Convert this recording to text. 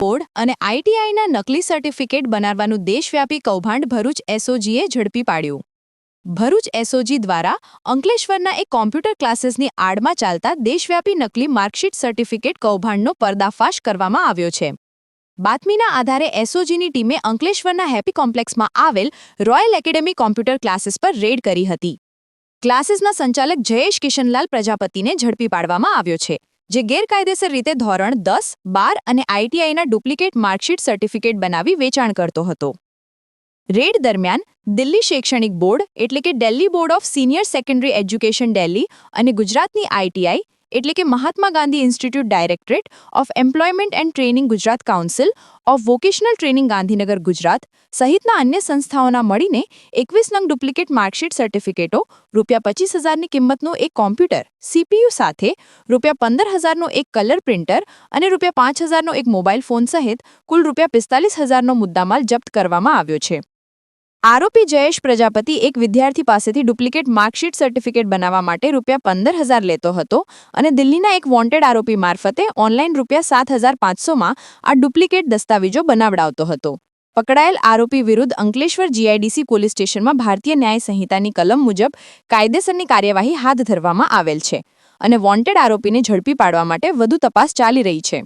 Board અને આઈટીઆઈના નકલી certificate બનાવવાનું દેશવ્યાપી કૌભાંડ ભરૂચ એસઓજીએ ઝડપી પાડ્યું. ભરૂચ એસઓજી દ્વારા અંકલેશ્વરના એક કોમ્પ્યુટર ક્લાસીસની આડમાં ચાલતા દેશવ્યાપી નકલી માર્કશીટ સર્ટિફિકેટ કૌભાંડનો પર્દાફાશ કરવામાં આવ્યો છે. બાતમીના આધારે એસઓજીની ટીમે અંકલેશ્વરના હેપી કોમ્પ્લેક્સમાં આવેલ રોયલ એકેડેમી કોમ્પ્યુટર ક્લાસીસ પર રેડ કરી હતી. ક્લાસીસના સંચાલક જયેશ કિશનલાલ પ્રજાપતિને ઝડપી પાડવામાં આવ્યો છે. જે ગેરકાયદેસર રીતે ધોરણ દસ, બાર અને આઈટીઆઈના ડુપ્લિકેટ માર્કશીટ સર્ટિફિકેટ બનાવી વેચાણ કરતો હતો. રેડ દરમિયાન, દિલ્હી શૈક્ષણિક બોર્ડ એટલે કે Delhi board of senior secondary education Delhi અને ગુજરાતની આઈટીઆઈ એટલે કે Mahatma Gandhi institute directorate of employment and training Gujarat council of vocational training Gandhinagar Gujarat સહિતના અન્ય સંસ્થાઓના મળીને એકવીસ નંગ ડુપ્લિકેટ માર્કશીટ સર્ટિફિકેટો, રૂપિયા પચીસ હજારની કિંમતનું એક કોમ્પ્યુટર, સીપીયુ સાથે, રૂપિયા પંદર હજારનું એક કલર પ્રિન્ટર અને રૂપિયા પાંચ હજારનો એક મોબાઈલ ફોન સહિત કુલ રૂપિયા પિસ્તાલીસ હજારનો મુદ્દામાલ જપ્ત કરવામાં આવ્યો છે. આરોપી જયેશ પ્રજાપતિ એક વિદ્યાર્થી પાસેથી ડુપ્લિકેટ માર્કશીટ સર્ટિફિકેટ બનાવવા માટે રૂપિયા પંદર હજાર લેતો હતો અને દિલ્હીના એક વોન્ટેડ આરોપી મારફતે ઓનલાઈન રૂપિયા સાત હજાર પાંચસોમાં આ ડુપ્લિકેટ દસ્તાવેજો બનાવડાવતો હતો. પકડાયેલ આરોપી વિરુદ્ધ અંકલેશ્વર જીઆઈડીસી પોલીસ સ્ટેશનમાં ભારતીય ન્યાય સંહિતાની કલમ મુજબ કાયદેસરની કાર્યવાહી હાથ ધરવામાં આવેલ છે અને વોન્ટેડ આરોપીને ઝડપી પાડવા માટે વધુ તપાસ ચાલી રહી છે.